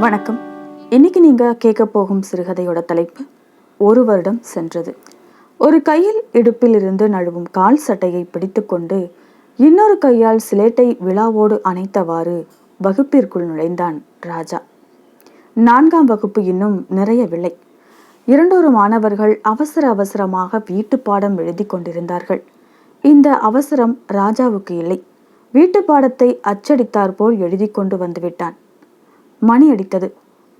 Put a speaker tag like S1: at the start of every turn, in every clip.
S1: வணக்கம். இன்னைக்கு நீங்க கேட்க போகும் சிறுகதையோட தலைப்பு ஒரு வருடம் சென்றது. ஒரு கையில் இடுப்பில் இருந்து நழுவும் கால் சட்டையை பிடித்துக்கொண்டு இன்னொரு கையால் சிலேட்டை விழாவோடு அணைத்தவாறு வகுப்பிற்குள் நுழைந்தான் ராஜா. நான்காம் வகுப்பு இன்னும் நிறையவில்லை. இரண்டொரு மாணவர்கள் அவசர அவசரமாக வீட்டு பாடம் எழுதி கொண்டிருந்தார்கள். இந்த அவசரம் ராஜாவுக்கு இல்லை. வீட்டு பாடத்தை அச்சடித்தாற்போல் எழுதி கொண்டு வந்துவிட்டான் மணி அடித்தது.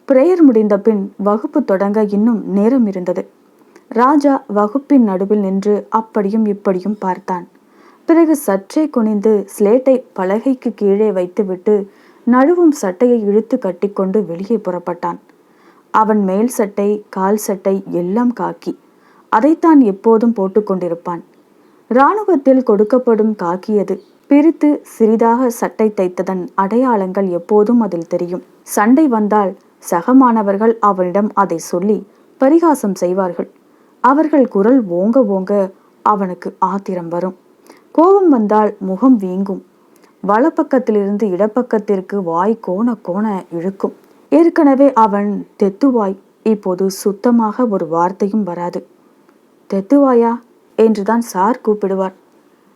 S1: பிரேயர் முடிந்த பின் வகுப்பு தொடங்க இன்னும் நேரம் இருந்தது. ராஜா வகுப்பின் நடுவில் நின்று அப்படியும் இப்படியும் பார்த்தான். பிறகு சற்றே குனிந்து ஸ்லேட்டை பலகைக்கு கீழே வைத்துவிட்டு நழுவும் சட்டையை இழுத்து கட்டிக்கொண்டு வெளியே புறப்பட்டான். அவன் மேல் சட்டை கால் சட்டை எல்லாம் காக்கி. அதைத்தான் எப்போதும் போட்டுக்கொண்டிருப்பான். இராணுவத்தில் கொடுக்கப்படும் காக்கியது பிரித்து சிறிதாக சட்டை தைத்ததன் அடையாளங்கள் எப்போதும் அதில் தெரியும். சண்டை வந்தால் சகமானவர்கள் அவனிடம் அதை சொல்லி பரிகாசம் செய்வார்கள். அவர்கள் குரல் ஓங்க ஓங்க அவனுக்கு ஆத்திரம் வரும். கோபம் வந்தால் முகம் வீங்கும். வலப்பக்கத்திலிருந்து இடப்பக்கத்திற்கு வாய் கோண கோண இழுக்கும். ஏற்கனவே அவன் தெத்துவாய். இப்போது சுத்தமாக ஒரு வார்த்தையும் வராது. தெத்துவாயா? என்றுதான் சார் கூப்பிடுவார்.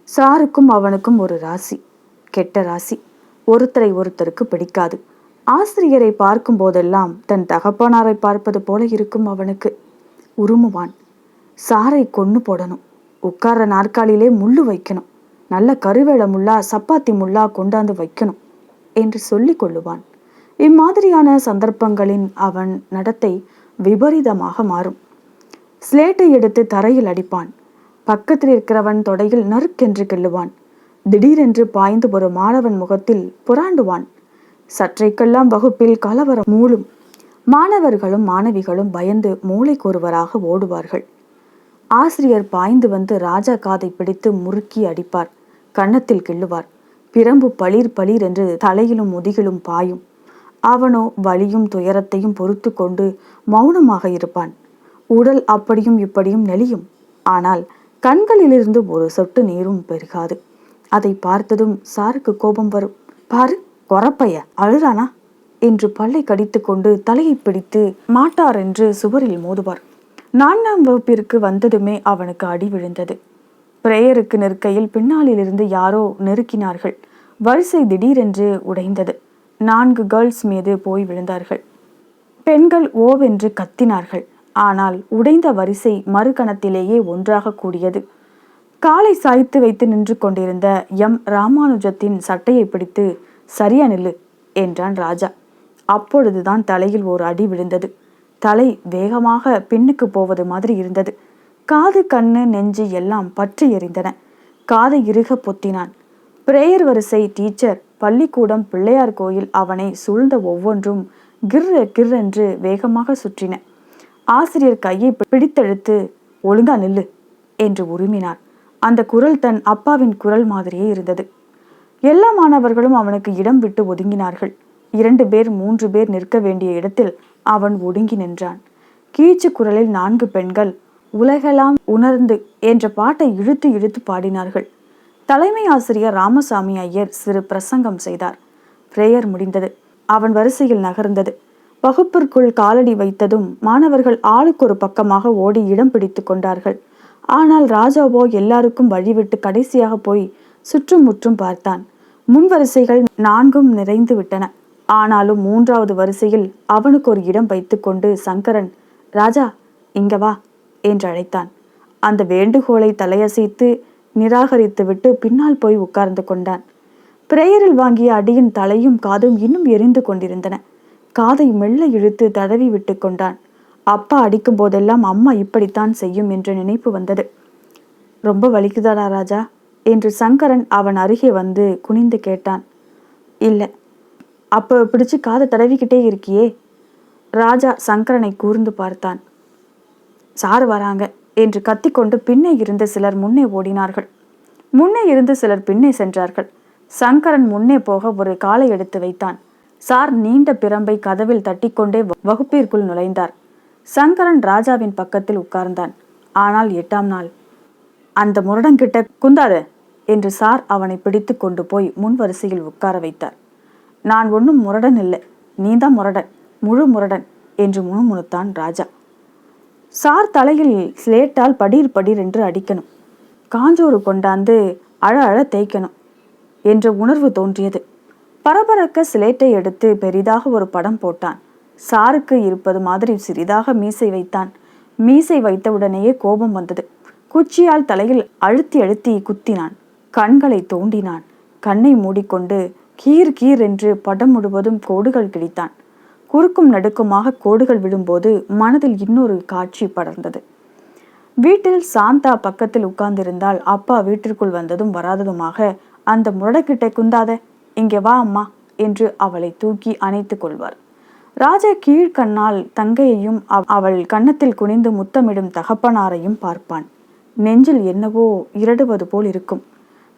S1: சாருக்கும் அவனுக்கும் ஒரு ராசி. கெட்ட ராசி. ஒருத்தரை ஒருத்தருக்கு பிடிக்காது. ஆசிரியரை பார்க்கும் போதெல்லாம் தன் தகப்பனாரை பார்ப்பது போல இருக்கும் அவனுக்கு. உருமுவான். சாரை கொன்னு போடணும். உட்கார்ற நாற்காலியிலே முள்ளு வைக்கணும். நல்ல கருவேல முள்ளா சப்பாத்தி முள்ளா கொண்டாந்து வைக்கணும் என்று சொல்லிக் கொள்ளுவான். இம்மாதிரியான சந்தர்ப்பங்களின் அவன் நடத்தை விபரீதமாக மாறும். ஸ்லேட்டை எடுத்து தரையில் அடிப்பான். பக்கத்தில் இருக்கிறவன் தொடையில் நறுக்கென்று கிள்ளுவான். திடீரென்று பாய்ந்து ஒரு மாணவன் முகத்தில் புராண்டுவான். சற்றைக்கெல்லாம் வகுப்பில் கலவரம் மூளும். மாணவர்களும் மாணவிகளும் பயந்து மூளைக்கொருவராக ஓடுவார்கள். ஆசிரியர் பாய்ந்து வந்து ராஜா காதை பிடித்து முறுக்கி அடிப்பார். கன்னத்தில் கிள்ளுவார். பிரம்பு பளிர் பளிர் என்று தலையிலும் முதுகிலும் பாயும். அவனோ வலியும் துயரத்தையும் பொறுத்து கொண்டு மௌனமாக இருப்பான். உடல் அப்படியும் இப்படியும் நெளியும். ஆனால் கண்களிலிருந்து ஒரு சொட்டு நீரும் பெருகாது. அதை பார்த்ததும் சாருக்கு கோபம் வரும். பாரு கொரப்பைய அழுறானா? என்று பல்லை கடித்துக்கொண்டு தலையை பிடித்து மாட்டார் என்று சுவரில் மோதுவார். நான்காம் வகுப்பிற்கு வந்ததுமே அவனுக்கு அடி விழுந்தது. பிரேயருக்கு நிற்கையில் பின்னாலிலிருந்து யாரோ நெருக்கினார்கள். வரிசை திடீரென்று உடைந்தது. நான்கு கேர்ள்ஸ் மீது போய் விழுந்தார்கள். பெண்கள் ஓவென்று கத்தினார்கள். ஆனால் உடைந்த வரிசை மறுகணத்திலேயே ஒன்றாக கூடியது. காலை சாய்த்து வைத்து நின்று கொண்டிருந்த எம். ராமானுஜத்தின் சட்டையை பிடித்து சரியா நில்லு என்றான் ராஜா. அப்பொழுதுதான் தலையில் ஒரு அடி விழுந்தது. தலை வேகமாக பின்னுக்கு போவது மாதிரி இருந்தது. காது கண்ணு நெஞ்சு எல்லாம் பற்றி எறிந்தன காதை இறுக பொத்தினான். பிரேயர் வரிசை டீச்சர் பள்ளிக்கூடம் பிள்ளையார் கோயில் அவனை சூழ்ந்த ஒவ்வொன்றும் கிர்ர கிர்ரென்று வேகமாக சுற்றின. ஆசிரியர் கையை பிடித்தெழுத்து ஒழுங்கா நில்லு என்று உருமினார் அந்த குரல் தன் அப்பாவின் குரல் மாதிரியே இருந்தது. எல்லா மாணவர்களும் அவனுக்கு இடம் விட்டு ஒதுங்கினார்கள். இரண்டு பேர் மூன்று பேர் நிற்க வேண்டிய இடத்தில் அவன் ஒடுங்கி நின்றான். கீச்சு குரலில் நான்கு பெண்கள் உலகெல்லாம் உணர்ந்து என்ற பாட்டை இழுத்து இழுத்து பாடினார்கள். தலைமை ஆசிரியர் ராமசாமி ஐயர் சிறு பிரசங்கம் செய்தார். பிரேயர் முடிந்தது. அவன் வரிசையில் நகர்ந்தது. வகுப்பிற்குள் காலடி வைத்ததும் மாணவர்கள் ஆளுக்கு ஒரு பக்கமாக ஓடி இடம் பிடித்து கொண்டார்கள். ஆனால் ராஜாவோ எல்லாருக்கும் வழிவிட்டு கடைசியாக போய் சுற்றும் முற்றும் பார்த்தான். முன் வரிசைகள் நான்கும் நிறைந்து விட்டன. ஆனாலும் மூன்றாவது வரிசையில் அவனுக்கு ஒரு இடம் வைத்துக்கொண்டு சங்கரன் ராஜா இங்க வா என்று அழைத்தான். அந்த வேண்டுகோளை தலையசைத்து நிராகரித்துவிட்டு பின்னால் போய் உட்கார்ந்து கொண்டான். பிரேயரில் வாங்கிய அடியின் தலையும் காதும் இன்னும் எரிந்து கொண்டிருந்தன. காதை மெல்ல இழுத்து தடவி விட்டு கொண்டான். அப்பா அடிக்கும் போதெல்லாம் அம்மா இப்படித்தான் செய்யும் என்ற நினைப்பு வந்தது. ரொம்ப வலிக்குதாடா ராஜா? என்று சங்கரன் அவன் அருகே வந்து குனிந்து கேட்டான். இல்லை. அப்போ பிடிச்சு காதை தடவிக்கிட்டே இருக்கியே? ராஜா சங்கரனை கூர்ந்து பார்த்தான். சார் வராங்க என்று கத்திக்கொண்டு பின்னே இருந்த சிலர் முன்னே ஓடினார்கள். முன்னே இருந்து சிலர் பின்னே சென்றார்கள். சங்கரன் முன்னே போக ஒரு காலை எடுத்து வைத்தான். சார் நீண்ட பிரம்பை கதவில் தட்டிக்கொண்டே வகுப்பிற்குள் நுழைந்தார். சங்கரன் ராஜாவின் பக்கத்தில் உட்கார்ந்தான். ஆனால் எட்டாம் நாள். அந்த முரடங்கிட்ட குந்தாத என்று சார் அவனை பிடித்து கொண்டு போய் முன் வரிசையில் உட்கார வைத்தார். நான் ஒன்றும் முரடன் இல்லை. நீதான் முரடன். முழு முரடன் என்று முணுமுணுத்தான் ராஜா. சார் தலையில் ஸ்லேட்டால் படீர் படீர் என்று அடிக்கணும். காஞ்சோறு கொண்டாந்து அழ அழ தேய்க்கணும் என்ற உணர்வு தோன்றியது. பரபரக்க சிலேட்டை எடுத்து பெரிதாக ஒரு படம் போட்டான். சாருக்கு இருப்பது மாதிரி சிறிதாக மீசை வைத்தான். மீசை வைத்தவுடனேயே கோபம் வந்தது. குச்சியால் தலையில் அழுத்தி அழுத்தி குத்தினான். கண்களை தோண்டினான். கண்ணை மூடிக்கொண்டு கீர் கீர் என்று படம் முழுவதும் கோடுகள் கிழித்தான். குறுக்கும் நடுக்குமாக கோடுகள் விழும்போது மனதில் இன்னொரு காட்சி படர்ந்தது. வீட்டில் சாந்தா பக்கத்தில் உட்கார்ந்திருந்தால் அப்பா வீட்டிற்குள் வந்ததும் வராததுமாக அந்த முரடக்கிட்டை குந்தாத இங்கே வா அம்மா என்று அவளை தூக்கி அணைத்து கொள்வார் ராஜா கீழ்கண்ணால் தங்கையையும் அவ்- அவள் கன்னத்தில் குனிந்து முத்தமிடும் தகப்பனாரையும் பார்ப்பான். நெஞ்சில் என்னவோ இரடுவது போல் இருக்கும்.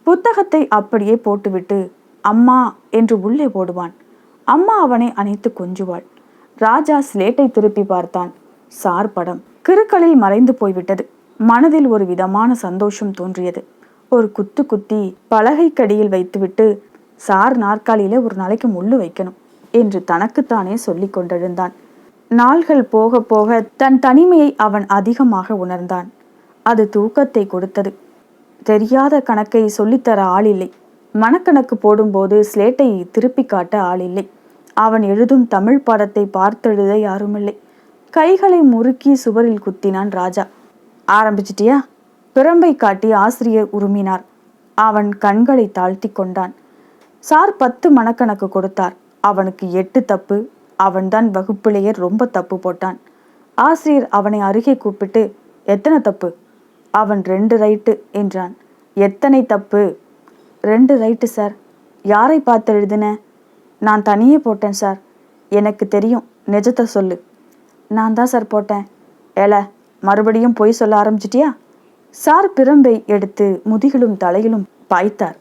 S1: புத்தகத்தை அப்படியே போட்டுவிட்டு அம்மா என்று உள்ளே போடுவான். அம்மா அவனை அணைத்து கொஞ்சுவாள். ராஜா ஸ்லேட்டை திருப்பி பார்த்தான். சார் படம் கிருக்களில் மறைந்து போய்விட்டது. மனதில் ஒரு விதமான சந்தோஷம் தோன்றியது. ஒரு குத்து குத்தி பலகைக்கடியில் வைத்துவிட்டு சார் நாற்காலியில ஒரு நாளைக்கு முள்ளு வைக்கணும் என்று தனக்குத்தானே சொல்லி கொண்டிருந்தான். நாள்கள் போக போக தன் தனிமையை அவன் அதிகமாக உணர்ந்தான். அது தூக்கத்தை கொடுத்தது. தெரியாத கணக்கை சொல்லித்தர ஆள் இல்லை மனக்கணக்கு போடும்போது ஸ்லேட்டை திருப்பி காட்ட ஆள் இல்லை அவன் எழுதும் தமிழ் பாடத்தை பார்த்தெழுத யாருமில்லை. கைகளை முறுக்கி சுவரில் குத்தினான் ராஜா. ஆரம்பிச்சிட்டியா? பிரம்பை காட்டி ஆசிரியர் உருமினார். அவன் கண்களை தாழ்த்தி கொண்டான். சார் பத்து மனக்கணக்கு கொடுத்தார். அவனுக்கு எட்டு தப்பு. அவன்தான் வகுப்பிலேயே ரொம்ப தப்பு போட்டான். ஆசிரியர் அவனை அருகே கூப்பிட்டு எத்தனை தப்பு? அவன் ரெண்டு ரைட்டு என்றான். எத்தனை தப்பு? ரெண்டு ரைட்டு சார். யாரை பார்த்து எழுதின? நான் தனியே போட்டேன் சார். எனக்கு தெரியும். நிஜத்தை சொல்லு. நான் தான் சார் போட்டேன். ஏல மறுபடியும் பொய் சொல்ல ஆரம்பிச்சிட்டியா? சார் பிரம்பை எடுத்து முதுகிலும் தலையிலும் பாய்த்தார்.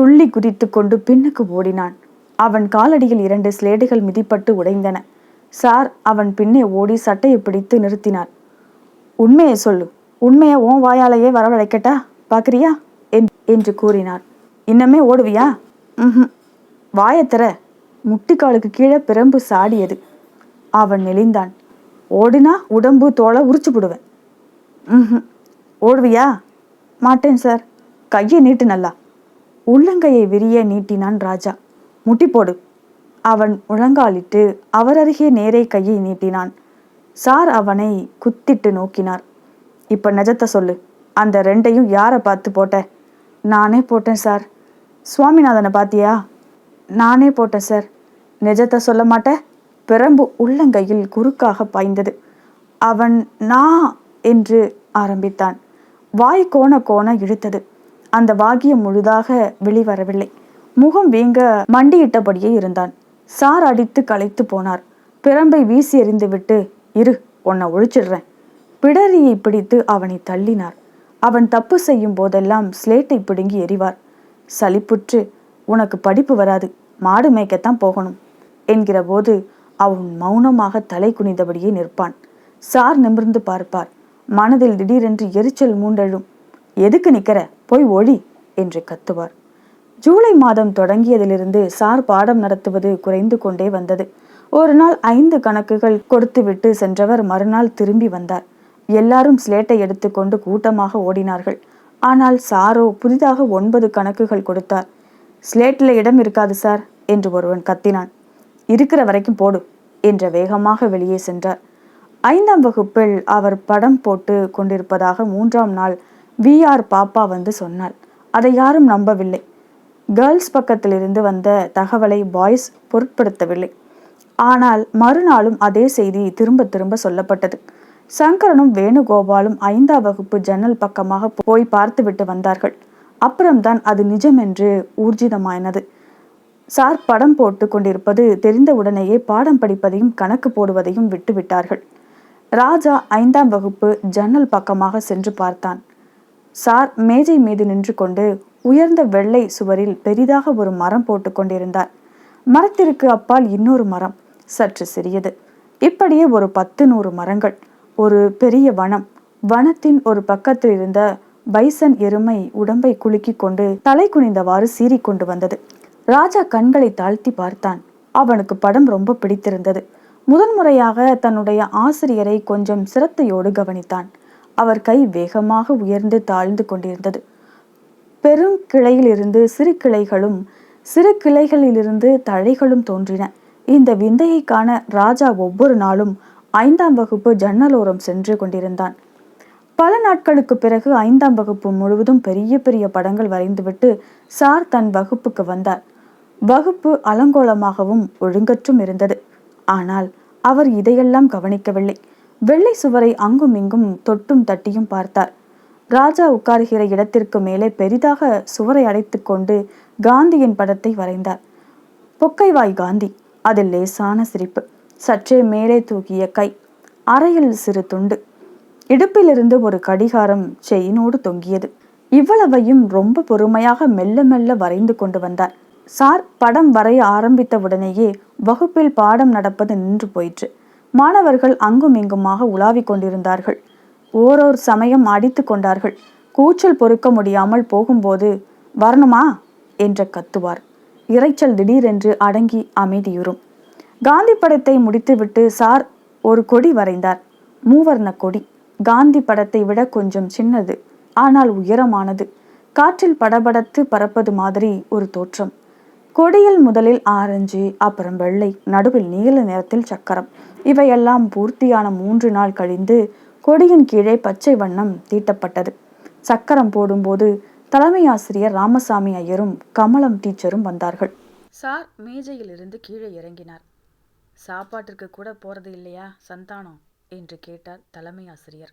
S1: துள்ளி குதித்து கொண்டு பின்னுக்கு ஓடினான். அவன் காலடியில் இரண்டு ஸ்லேடுகள் மிதிப்பட்டு உடைந்தன. சார் அவன் பின்னே ஓடி சட்டையை பிடித்து நிறுத்தினார். உண்மையை சொல்லு. உண்மையை ஓன் வாயாலேயே வரவழைக்கட்டா? பார்க்குறியா என்- என்று கூறினார். இன்னமே ஓடுவியா? ம் வாயத்தர முட்டிக்காலுக்கு கீழே பிரம்பு சாடியது. அவன் நெளிந்தான். ஓடினா உடம்பு தோலை உரிச்சு போடுவேன். ம் ஓடுவியா? மாட்டேன் சார். கையை நீட்டு நல்லா. உள்ளங்கையை விரிய நீட்டினான் ராஜா. முட்டி போடு. அவன் முழங்காலிட்டு அவர் அருகே நேரே கையை நீட்டினான். சார் அவனை குத்திட்டு நோக்கினார். இப்ப நிஜத்தை சொல்லு. அந்த ரெண்டையும் யாரை பார்த்து போட்ட? நானே போட்டேன் சார். சுவாமிநாதனை பாத்தியா நானே போட்டேன் சார். நிஜத்தை சொல்ல மாட்ட? பிரம்பு உள்ளங்கையில் குறுக்காக பாய்ந்தது. அவன் நான் என்று ஆரம்பித்தான். வாய் கோண கோண இழுத்தது. அந்த வாகியம் முழுதாக வெளிவரவில்லை. முகம் வீங்க மண்டியிட்டபடியே இருந்தான். சார் அடித்து களைத்து போனார். பிரம்பை வீசி எறிந்துவிட்டு இரு உன்னை ஒழிச்சிடுறேன். பிடரியை பிடித்து அவனை தள்ளினார். அவன் தப்பு செய்யும் போதெல்லாம் ஸ்லேட்டை பிடுங்கி எறிவார். சலிப்புற்று உனக்கு படிப்பு வராது. மாடு மேய்க்கத்தான் போகணும். என்கிற போது அவன் மௌனமாக தலை குனிந்தபடியே நிற்பான். சார் நிமிர்ந்து பார்ப்பார். மனதில் திடீரென்று எரிச்சல் மூண்டெழும். எதுக்கு நிக்கிற? போய் ஒழி என்று கத்துவார். ஜூலை மாதம் தொடங்கியதிலிருந்து சார் பாடம் நடத்துவது குறைந்து கொண்டே வந்தது. ஒரு நாள் ஐந்து கணக்குகள் கொடுத்துவிட்டு சென்றவர் மறுநாள் திரும்பி வந்தார். எல்லாரும் ஸ்லேட்டை எடுத்துக்கொண்டு கூட்டமாக ஓடினார்கள். ஆனால் சாரோ புதிதாக ஒன்பது கணக்குகள் கொடுத்தார். ஸ்லேட்டில் இடம் இருக்காது சார் என்று ஒருவன் கத்தினான். இருக்கிற வரைக்கும் போடு என்ற வேகமாக வெளியே சென்றார். ஐந்தாம் வகுப்பில் அவர் படம் போட்டு கொண்டிருப்பதாக மூன்றாம் நாள் விஆர் பாப்பா வந்து சொன்னாள். அதை யாரும் நம்பவில்லை. கேர்ள்ஸ் பக்கத்திலிருந்து வந்த தகவலை பாய்ஸ் பொருட்படுத்தவில்லை. ஆனால் மறுநாளும் அதே செய்தி திரும்ப திரும்ப சொல்லப்பட்டது. சங்கரனும் வேணுகோபாலும் ஐந்தாம் வகுப்பு ஜன்னல் பக்கமாக போய் பார்த்துவிட்டு வந்தார்கள். அப்புறம்தான் அது நிஜம் என்று ஊர்ஜிதமாயினது. சார் படம் போட்டு கொண்டிருப்பது தெரிந்த உடனேயே பாடம் படிப்பதையும் கணக்கு போடுவதையும் விட்டுவிட்டார்கள். ராஜா ஐந்தாம் வகுப்பு ஜன்னல் பக்கமாக சென்று பார்த்தான். சார் மேஜை மீது நின்று கொண்டு உயர்ந்த வெள்ளை சுவரில் பெரிதாக ஒரு மரம் போட்டு கொண்டிருந்தார். மரத்திற்கு அப்பால் இன்னொரு மரம் சற்று சிறியது. இப்படியே ஒரு பத்து நூறு மரங்கள் ஒரு பெரிய வனம் வனத்தின் ஒரு பக்கத்தில் இருந்த பைசன் எருமை உடம்பை குலுக்கி கொண்டு தலை குனிந்தவாறு சீறிக்கொண்டு வந்தது. ராஜா கண்களை தாழ்த்தி பார்த்தான். அவனுக்கு படம் ரொம்ப பிடித்திருந்தது. முதன்முறையாக தன்னுடைய ஆசிரியரை கொஞ்சம் சிரத்தையோடு கவனித்தான். அவர் கை வேகமாக உயர்ந்து தாழ்ந்து கொண்டிருந்தது. பெரும் கிளையிலிருந்து சிறு கிளைகளும் சிறு கிளைகளிலிருந்து தழைகளும் தோன்றின. இந்த விந்தையை காண ராஜா ஒவ்வொரு நாளும் ஐந்தாம் வகுப்பு ஜன்னலோரம் சென்று கொண்டிருந்தான். பல நாட்களுக்கு பிறகு ஐந்தாம் வகுப்பு முழுவதும் பெரிய பெரிய படங்கள் வரைந்துவிட்டு சார் தன் வகுப்புக்கு வந்தார். வகுப்பு அலங்கோலமாகவும் ஒழுங்கற்றும் இருந்தது. ஆனால் அவர் இதையெல்லாம் கவனிக்கவில்லை. வெள்ளை சுவரை அங்கும் இங்கும் தொட்டும் தட்டியும் பார்த்தார். ராஜா உட்காருகிற இடத்திற்கு மேலே பெரிதாக சுவரை அடைத்து கொண்டு காந்தியின் படத்தை வரைந்தார். பொக்கைவாய் காந்தி அதில் லேசான சிரிப்பு சற்றே மேலே தூக்கிய கை அறையில் சிறு துண்டு இடுப்பிலிருந்து ஒரு கடிகாரம் செயினோடு தொங்கியது. இவ்வளவையும் ரொம்ப பொறுமையாக மெல்ல மெல்ல வரைந்து கொண்டு வந்தார். சார் படம் வரைய ஆரம்பித்தவுடனேயே வகுப்பில் பாடம் நடப்பது நின்று போயிற்று. மாணவர்கள் அங்கும் இங்குமாக உலாவிக் கொண்டிருந்தார்கள். ஓரோர் சமயம் அடித்து கொண்டார்கள். கூச்சல் பொறுக்க முடியாமல் போகும்போது வரணுமா? என்ற கத்துவார். இரைச்சல் திடீரென்று அடங்கி அமைதியுறும். காந்தி படத்தை முடித்துவிட்டு சார் ஒரு கொடி வரைந்தார். மூவர்ண கொடி. காந்தி படத்தை விட கொஞ்சம் சின்னது ஆனால் உயரமானது. காற்றில் படபடத்து பறப்பது மாதிரி ஒரு தோற்றம். கொடியில் முதலில் ஆரஞ்சு அப்புறம் வெள்ளை நடுவில் நீல நிறத்தில் சக்கரம். இவையெல்லாம் பூர்த்தியான மூன்று நாள் கழிந்து கொடியின் கீழே பச்சை வண்ணம் தீட்டப்பட்டது. சக்கரம் போடும்போது தலைமை ஆசிரியர் ராமசாமி ஐயரும் கமலம் டீச்சரும் வந்தார்கள்.
S2: சார் மேஜையிலிருந்து கீழே இறங்கினார். சாப்பாட்டிற்கு கூட போறது இல்லையா சந்தானம்? என்று கேட்டார் தலைமை ஆசிரியர்.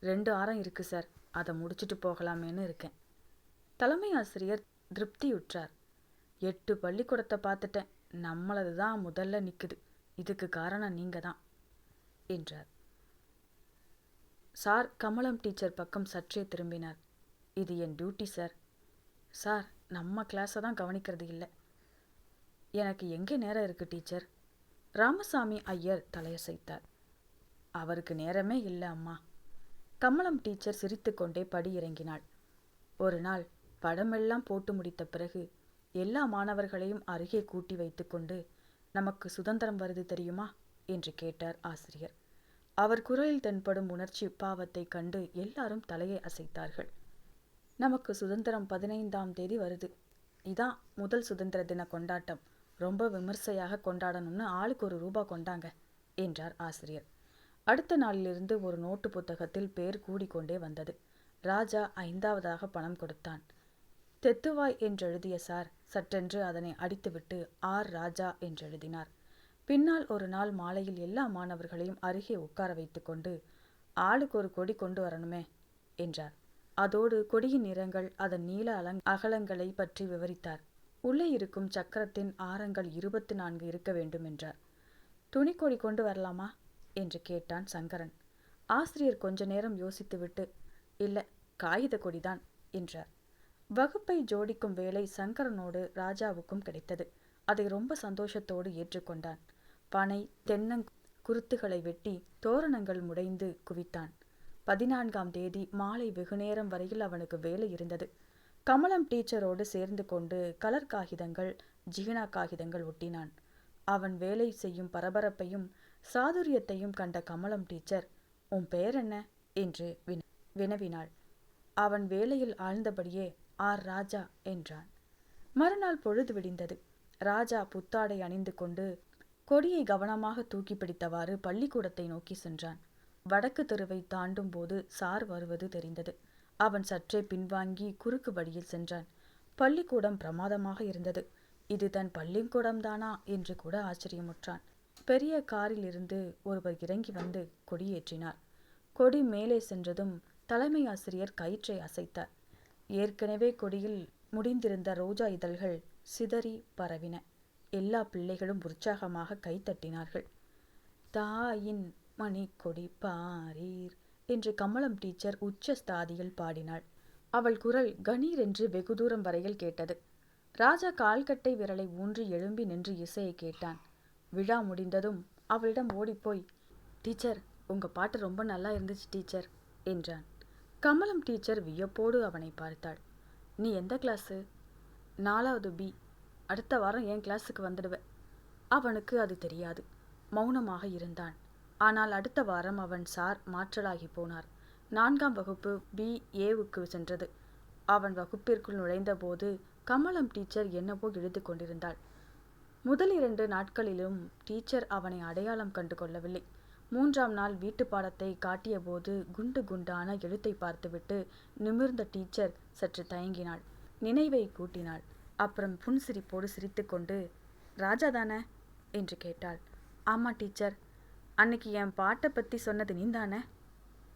S2: ரெண்டு ஆரம் இருக்கு சார் அதை முடிச்சிட்டு போகலாமேன்னு இருக்கேன். தலைமை ஆசிரியர் திருப்தியுற்றார். எட்டு பள்ளிக்கூடத்தை பார்த்துட்டேன். நம்மளது தான் முதல்ல நிற்குது இதுக்கு காரணம் நீங்க தான் என்றார். சார் கமலம் டீச்சர் பக்கம் சற்றே திரும்பினார். இது என் டியூட்டி சார். சார் நம்ம கிளாஸை தான் கவனிக்கிறது இல்லை. எனக்கு எங்கே நேரம் இருக்கு டீச்சர்? ராமசாமி ஐயர் தலையசைத்தார். அவருக்கு நேரமே இல்லை அம்மா. கமலம் டீச்சர் சிரித்துக்கொண்டே படி இறங்கினாள். ஒரு நாள் படமெல்லாம் போட்டு முடித்த பிறகு எல்லா மாணவர்களையும் அருகே கூட்டி வைத்துக்கொண்டு நமக்கு சுதந்திரம் வருது தெரியுமா? என்று கேட்டார் ஆசிரியர். அவர் குரலில் தென்படும் உணர்ச்சி பாவத்தை கண்டு எல்லாரும் தலையை அசைத்தார்கள். நமக்கு சுதந்திரம் பதினைந்தாம் தேதி வருது. இதான் முதல் சுதந்திர தின கொண்டாட்டம். ரொம்ப விமர்சையாக கொண்டாடணும்னு ஆளுக்கு ஒரு ரூபா கொண்டாங்க என்றார் ஆசிரியர். அடுத்த நாளிலிருந்து ஒரு நோட்டு புத்தகத்தில் பேர் கூடிக்கொண்டே வந்தது. ராஜா ஐந்தாவதாக பணம் கொடுத்தான். தெத்துவாய் என்றெழுதிய சார் சட்டென்று அதனை அடித்துவிட்டு ஆர் ராஜா என்றெழுதினார். பின்னால் ஒரு நாள் மாலையில் எல்லா மாணவர்களையும் அருகே உட்கார வைத்துக்கொண்டு ஆளுக்கு ஒரு கொடி கொண்டு வரணுமே என்றார். அதோடு கொடியின் நிறங்கள் அதன் நீல அலங் அகலங்களை பற்றி விவரித்தார். உள்ளே இருக்கும் சக்கரத்தின் ஆரங்கள் இருபத்தி நான்கு இருக்க வேண்டும் என்றார். துணிக்கொடி கொண்டு வரலாமா? என்று கேட்டான் சங்கரன். ஆசிரியர் கொஞ்ச நேரம் யோசித்துவிட்டு இல்லை காகித கொடிதான் என்றார். வகுப்பை ஜோடிக்கும் வேலை சங்கரனோடு ராஜாவுக்கும் கிடைத்தது. அதை ரொம்ப சந்தோஷத்தோடு ஏற்றுக்கொண்டான். பனை தென்னங் குருத்துகளை வெட்டி தோரணங்கள் முடைந்து குவித்தான். பதினான்காம் தேதி மாலை வெகுநேரம் வரையில் அவனுக்கு வேலை இருந்தது. கமலம் டீச்சரோடு சேர்ந்து கொண்டு கலர் காகிதங்கள் ஜீனா காகிதங்கள் ஒட்டினான். அவன் வேலை செய்யும் பரபரப்பையும் சாதுரியத்தையும் கண்ட கமலம் டீச்சர் உன் பெயர் என்ன? என்று வின வினவினாள். அவன் வேலையில் ஆழ்ந்தபடியே ஆர் ராஜா என்றான். மறுநாள் பொழுது விடிந்தது. ராஜா புத்தாடை அணிந்து கொண்டு கொடியை கவனமாக தூக்கி பிடித்தவாறு பள்ளிக்கூடத்தை நோக்கி சென்றான். வடக்கு தெருவை தாண்டும் போது சார் வருவது தெரிந்தது. அவன் சற்றே பின்வாங்கி குறுக்கு வழியில் சென்றான். பள்ளிக்கூடம் பிரமாதமாக இருந்தது. இது தன் பள்ளிக்கூடம்தானா என்று கூட ஆச்சரியமுற்றான். பெரிய காரில் இருந்து ஒருவர் இறங்கி வந்து கொடியேற்றினார். கொடி மேலே சென்றதும் தலைமை ஆசிரியர் கயிற்றை அசைத்தார். ஏற்கனவே கொடியில் முடிந்திருந்த ரோஜா இதழ்கள் சிதறி பரவின. எல்லா பிள்ளைகளும் உற்சாகமாக கைத்தட்டினார்கள் தாயின் மணிக்கொடி பாரீர் என்று கமலம் டீச்சர் உச்ச ஸ்தாதியில் பாடினாள். அவள் குரல் கணீர் என்று வெகு தூரம் வரையில் கேட்டது. ராஜா கால்கட்டை விரலை ஊன்றி எழும்பி நின்று இசையை கேட்டான். விழா முடிந்ததும் அவளிடம் ஓடிப்போய் டீச்சர் உங்க பாட்டு ரொம்ப நல்லா இருந்துச்சு டீச்சர் என்றான். கமலம் டீச்சர் வியப்போடு அவனை பார்த்தாள். நீ எந்த கிளாஸு? நாலாவது பி அடுத்த வாரம் என் கிளாஸுக்கு வந்துடுவேன். அவனுக்கு அது தெரியாது. மௌனமாக இருந்தான். ஆனால் அடுத்த வாரம் அவன் சார் மாற்றலாகி போனார். நான்காம் வகுப்பு பி ஏவுக்கு சென்றது. அவன் வகுப்பிற்குள் நுழைந்தபோது கமலம் டீச்சர் என்னவோ எழுது கொண்டிருந்தாள். முதல் இரண்டு நாட்களிலும் டீச்சர் அவனை அடையாளம் கண்டு கொள்ளவில்லை மூன்றாம் நாள் வீட்டு பாடத்தை காட்டியபோது குண்டு குண்டான எழுத்தை பார்த்துவிட்டு நிமிர்ந்த டீச்சர் சற்று தயங்கினாள். நினைவை கூட்டினாள். அப்புறம் புன்சிரிப்போடு சிரித்துக்கொண்டு ராஜா தானே? என்று கேட்டாள். ஆமா டீச்சர். அன்னைக்கு என் பாட்டை பற்றி சொன்னது நீந்தானே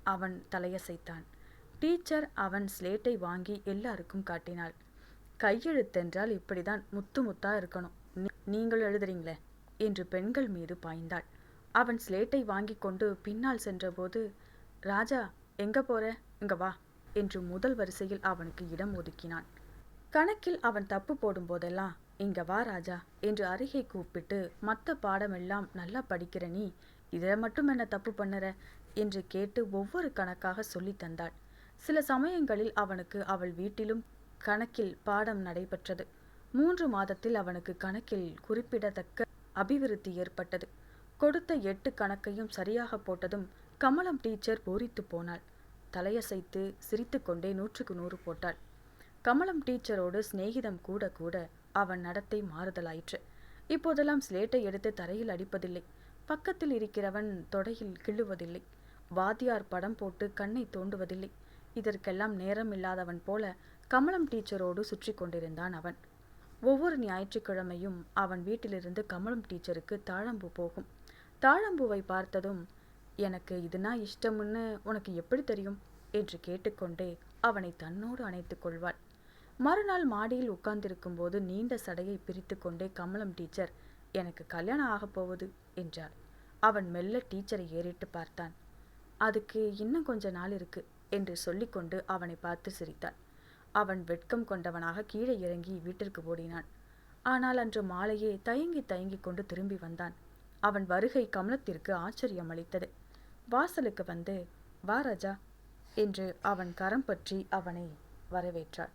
S2: அவன் தலையசைத்தான். டீச்சர் அவன் ஸ்லேட்டை வாங்கி எல்லாருக்கும் காட்டினாள். கையெழுத்தென்றால் இப்படிதான் முத்து முத்தா இருக்கணும். நீ- எழுதுறீங்களே? என்று பெண்கள் மீது பாய்ந்தாள். அவன் ஸ்லேட்டை வாங்கி கொண்டு பின்னால் சென்றபோது ராஜா எங்க போற? இங்க வா என்று முதல் வரிசையில் அவனுக்கு இடம் ஒதுக்கினான். கணக்கில் அவன் தப்பு போடும்போதெல்லாம் இங்க வா ராஜா என்று அருகே கூப்பிட்டு மற்ற பாடமெல்லாம் நல்லா படிக்கிற நீ இதில் மட்டும் என்ன தப்பு பண்ணுற? என்று கேட்டு ஒவ்வொரு கணக்காக சொல்லி தந்தாள். சில சமயங்களில் அவனுக்கு அவள் வீட்டிலும் கணக்கில் பாடம் நடைபெற்றது. மூன்று மாதத்தில் அவனுக்கு கணக்கில் குறிப்பிடத்தக்க அபிவிருத்தி ஏற்பட்டது. கொடுத்த எட்டு கணக்கையும் சரியாக போட்டதும் கமலம் டீச்சர் பூரித்து போனாள். தலையசைத்து சிரித்து கொண்டே நூற்றுக்கு நூறு போட்டாள். கமலம் டீச்சரோடு சிநேகிதம் கூட கூட அவன் நடத்தை மாறுதலாயிற்று. இப்போதெல்லாம் ஸ்லேட்டை எடுத்து தரையில் அடிப்பதில்லை. பக்கத்தில் இருக்கிறவன் தொடையில் கிள்ளுவதில்லை. வாத்தியார் படம் போட்டு கண்ணை தோண்டுவதில்லை. இதற்கெல்லாம் நேரம் இல்லாதவன் போல கமலம் டீச்சரோடு சுற்றி கொண்டிருந்தான் அவன். ஒவ்வொரு ஞாயிற்றுக்கிழமையும் அவன் வீட்டிலிருந்து கமலம் டீச்சருக்கு தாழம்பு போகும். தாழம்பூவை பார்த்ததும் எனக்கு இதுனா இஷ்டம்னு உனக்கு எப்படி தெரியும்? என்று கேட்டுக்கொண்டே அவனை தன்னோடு அணைத்து கொள்வாள். மறுநாள் மாடியில் உட்கார்ந்திருக்கும் போது நீண்ட சடையை பிரித்து கொண்டே கமலம் டீச்சர் எனக்கு கல்யாணம் ஆகப் போவது என்றாள். அவன் மெல்ல டீச்சரை ஏறிட்டு பார்த்தான். அதுக்கு இன்னும் கொஞ்ச நாள் இருக்கு என்று சொல்லிக்கொண்டு அவனை பார்த்து சிரித்தாள். அவன் வெட்கம் கொண்டவனாக கீழே இறங்கி வீட்டிற்கு ஓடினான். ஆனால் அன்று மாலையே தயங்கி தயங்கிக் கொண்டு திரும்பி வந்தான். அவன் வருகை கமலத்திற்கு ஆச்சரியம் அளித்தது. வாசலுக்கு வந்து வா ராஜா என்று அவன் கரம் பற்றி அவனை வரவேற்றாள்.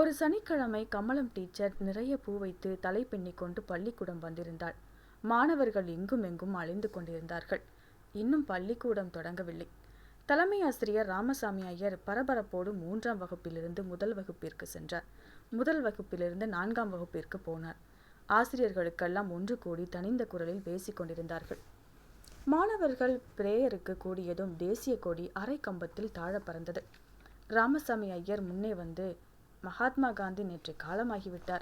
S2: ஒரு சனிக்கிழமை கமலம் டீச்சர் நிறைய பூ வைத்து தலை கொண்டு பள்ளிக்கூடம் வந்திருந்தாள். மாணவர்கள் எங்கும் எங்கும் அழிந்து கொண்டிருந்தார்கள். இன்னும் பள்ளிக்கூடம் தொடங்கவில்லை. தலைமை ஆசிரியர் ராமசாமி ஐயர் பரபரப்போடு மூன்றாம் வகுப்பிலிருந்து முதல் வகுப்பிற்கு சென்றார். முதல் வகுப்பிலிருந்து நான்காம் வகுப்பிற்கு போனார். ஆசிரியர்களுக்கெல்லாம் ஒன்று கூடி தனிந்த குரலில் பேசிக்கொண்டிருந்தார்கள் மாணவர்கள் பிரேயருக்கு கூடியதும் தேசிய கொடி அரை கம்பத்தில் தாழ பறந்தது. ராமசாமி ஐயர் முன்னே வந்து மகாத்மா காந்தி நேற்று காலமாகிவிட்டார்.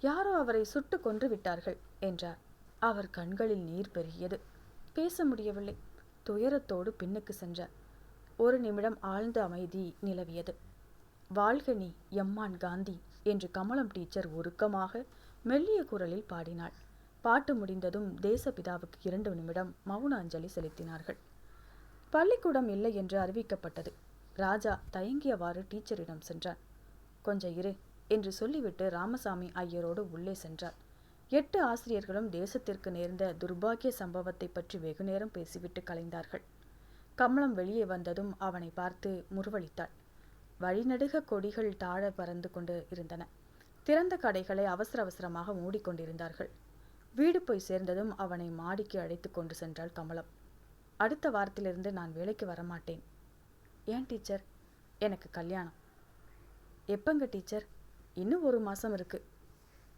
S2: யாரோ அவரை சுட்டு கொன்று விட்டார்கள் என்றார். அவர் கண்களில் நீர் பெருகியது. பேச முடியவில்லை. துயரத்தோடு பின்னுக்கு சென்றார். ஒரு நிமிடம் ஆழ்ந்த அமைதி நிலவியது. வாழ்க நீ எம்மான் காந்தி என்று கமலம் டீச்சர் உருக்கமாக மெல்லிய குரலில் பாடினாள். பாட்டு முடிந்ததும் தேசபிதாவுக்கு இரண்டு நிமிடம் மௌன அஞ்சலி செலுத்தினார்கள். பள்ளிக்கூடம் இல்லை என்று அறிவிக்கப்பட்டது. ராஜா தயங்கியவாறு டீச்சரிடம் சென்றார் கொஞ்சம் இரு என்று சொல்லிவிட்டு ராமசாமி ஐயரோடு உள்ளே சென்றார். எட்டு ஆசிரியர்களும் தேசத்திற்கு நேர்ந்த துர்பாக்கிய சம்பவத்தை பற்றி வெகுநேரம் பேசிவிட்டு கலைந்தார்கள். கமலம் வெளியே வந்ததும் அவனை பார்த்து முருவளித்தாள் வழிநடுக கொடிகள் தாழ பறந்து கொண்டு இருந்தன. திறந்த கடைகளை அவசர அவசரமாக மூடிக்கொண்டிருந்தார்கள். வீடு போய் சேர்ந்ததும் அவனை மாடிக்கு அழைத்து கொண்டு சென்றாள் கமலம். அடுத்த வாரத்திலிருந்து நான் வேலைக்கு வரமாட்டேன். ஏன் டீச்சர்? எனக்கு கல்யாணம். எப்பங்க டீச்சர்? இன்னும் ஒரு மாசம் இருக்கு.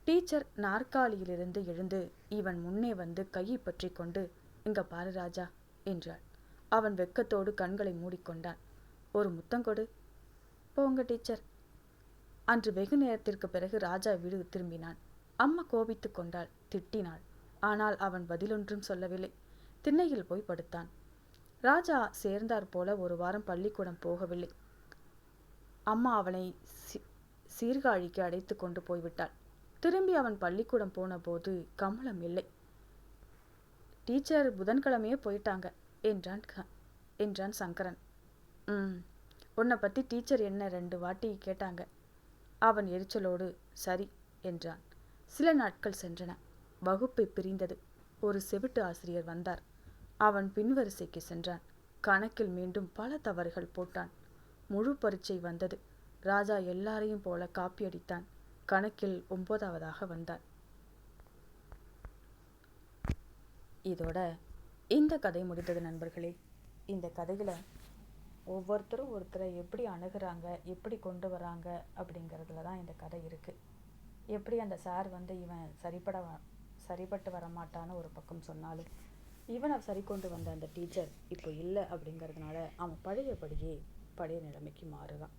S2: டீச்சர் நாற்காலியிலிருந்து எழுந்து இவன் முன்னே வந்து கையை பற்றி கொண்டு இங்க பாரு ராஜா என்றாள். அவன் வெட்கத்தோடு கண்களை மூடிக்கொண்டான். ஒரு முத்தம் கொடு. போங்க டீச்சர். அன்று வெகு நேரத்திற்கு பிறகு ராஜா வீடு திரும்பினான். அம்மா கோபித்துக் கொண்டாள் திட்டினாள். ஆனால் அவன் பதிலொன்றும் சொல்லவில்லை. திண்ணையில் போய் படுத்தான். ராஜா சேர்ந்தாற் போல ஒரு வாரம் பள்ளிக்கூடம் போகவில்லை. அம்மா அவனை சி- சீர்காழிக்கு அடைத்து கொண்டு போய்விட்டாள் திரும்பி அவன் பள்ளிக்கூடம் போனபோது கமலம் இல்லை. டீச்சர் புதன்கிழமையே போயிட்டாங்க என்றான் என்றான் சங்கரன். ம் உன்னை பற்றி டீச்சர் என்ன ரெண்டு வாட்டி கேட்டாங்க. அவன் எரிச்சலோடு சரி என்றான். சில நாட்கள் சென்றன. வகுப்பை பிரிந்தது. ஒரு செவிட்டு ஆசிரியர் வந்தார். அவன் பின்வரிசைக்கு சென்றான். கணக்கில் மீண்டும் பல தவறுகள் போட்டான். முழு பரீட்சை வந்தது. ராஜா எல்லாரையும் போல காப்பி அடித்தான். கணக்கில் ஒன்பதாவதாக வந்தான். இதோட இந்த கதை முடிந்தது நண்பர்களே. இந்த கதையில் ஒவ்வொருத்தரும் ஒருத்தரை எப்படி அணுகிறாங்க எப்படி கொண்டு வராங்க அப்படிங்கிறதுல தான் இந்த கதை இருக்குது எப்படி அந்த சார் வந்து இவன் சரிப்பட வ- சரிப்பட்டு வரமாட்டான்னு ஒரு பக்கம் சொன்னாலும் இவனை சரி கொண்டு வந்த அந்த டீச்சர் இப்போ இல்லை அப்படிங்கிறதுனால அவன் பழையபடியே பழைய நிலைமைக்கு மாறுறான்.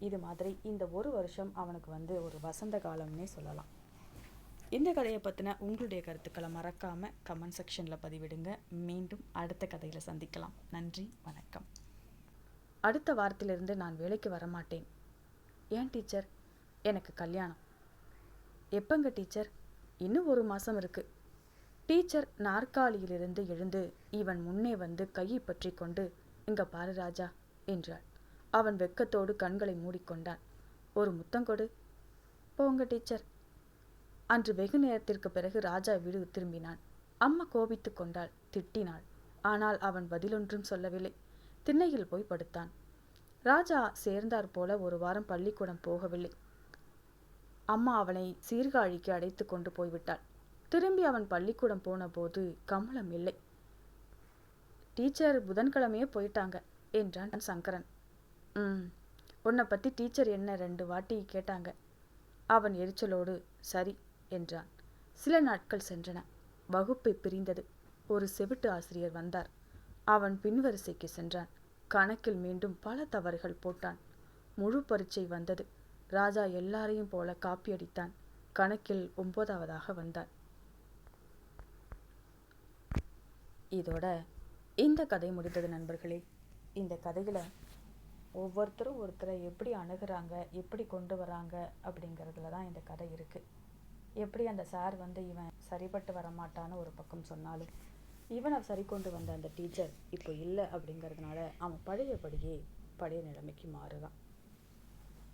S2: இது மாதிரி இந்த ஒரு வருஷம் அவனுக்கு வந்து ஒரு வசந்த காலம்னே சொல்லலாம். இந்த கதையை பற்றின உங்களுடைய கருத்துக்களை மறக்காமல் கமெண்ட் செக்ஷனில் பதிவிடுங்க. மீண்டும் அடுத்த கதையில் சந்திக்கலாம். நன்றி வணக்கம். அடுத்த வாரத்திலிருந்து நான் வேலைக்கு வரமாட்டேன். ஏன் டீச்சர்? எனக்கு கல்யாணம். எப்பங்க டீச்சர்? இன்னும் ஒரு மாதம் இருக்கு. டீச்சர் நாற்காலியிலிருந்து எழுந்து இவன் முன்னே வந்து கையை பற்றி கொண்டு இங்க பாரு ராஜா என்றாள். அவன் வெட்கத்தோடு கண்களை மூடிக்கொண்டான். ஒரு முத்தம் கொடு. போங்க டீச்சர். அன்று வெகு நேரத்திற்கு பிறகு ராஜா வீடு திரும்பினான். அம்மா கோபித்துக் கொண்டாள் திட்டினாள். ஆனால் அவன் பதிலொன்றும் சொல்லவில்லை. திண்ணையில் போய் படுத்தான். ராஜா சேர்ந்தாற் போல ஒரு வாரம் பள்ளிக்கூடம் போகவில்லை. அம்மா அவனை சீர்காழிக்கு அடைத்து கொண்டு போய்விட்டாள் திரும்பி அவன் பள்ளிக்கூடம் போனபோது கமலம் இல்லை. டீச்சர் புதன்கிழமையே போயிட்டாங்க என்றான் சங்கரன். ம் உன்னை பற்றி டீச்சர் என்ன ரெண்டு வாட்டி கேட்டாங்க. அவன் எரிச்சலோடு சரி என்றான். சில நாட்கள் சென்றன. வகுப்பை பிரிந்தது. ஒரு செவிட்டு ஆசிரியர் வந்தார். அவன் பின்வரிசைக்கு சென்றான். கணக்கில் மீண்டும் பல தவறுகள் போட்டான். முழு பரீட்சை வந்தது. ராஜா எல்லாரையும் போல காப்பி அடித்தான். கணக்கில் ஒன்பதாவதாக வந்தான். இதோட இந்த கதை முடிந்தது நண்பர்களே. இந்த கதையில் ஒவ்வொருத்தரும் ஒருத்தரை எப்படி அணுகிறாங்க எப்படி கொண்டு வராங்க அப்படிங்கிறதுல தான் இந்த கதை இருக்குது எப்படி அந்த சார் வந்து இவன் சரிப்பட்டு வரமாட்டான்னு ஒரு பக்கம் சொன்னாலும் இவனை சரி கொண்டு வந்த அந்த டீச்சர் இப்போ இல்லை அப்படிங்கிறதுனால அவன் பழையபடியே பழைய நிலைமைக்கு மாறுதான்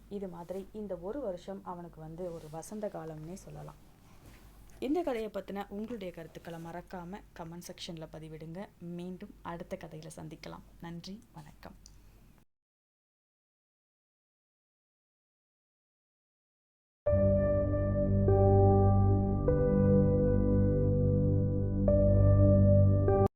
S2: இது மாதிரி இந்த ஒரு வருஷம் அவனுக்கு வந்து ஒரு வசந்த காலம்னே சொல்லலாம். இந்த கதையை பற்றின உங்களுடைய கருத்துக்களை மறக்காமல் கமெண்ட் செக்ஷனில் பதிவிடுங்க. மீண்டும் அடுத்த கதையில் சந்திக்கலாம். நன்றி வணக்கம்.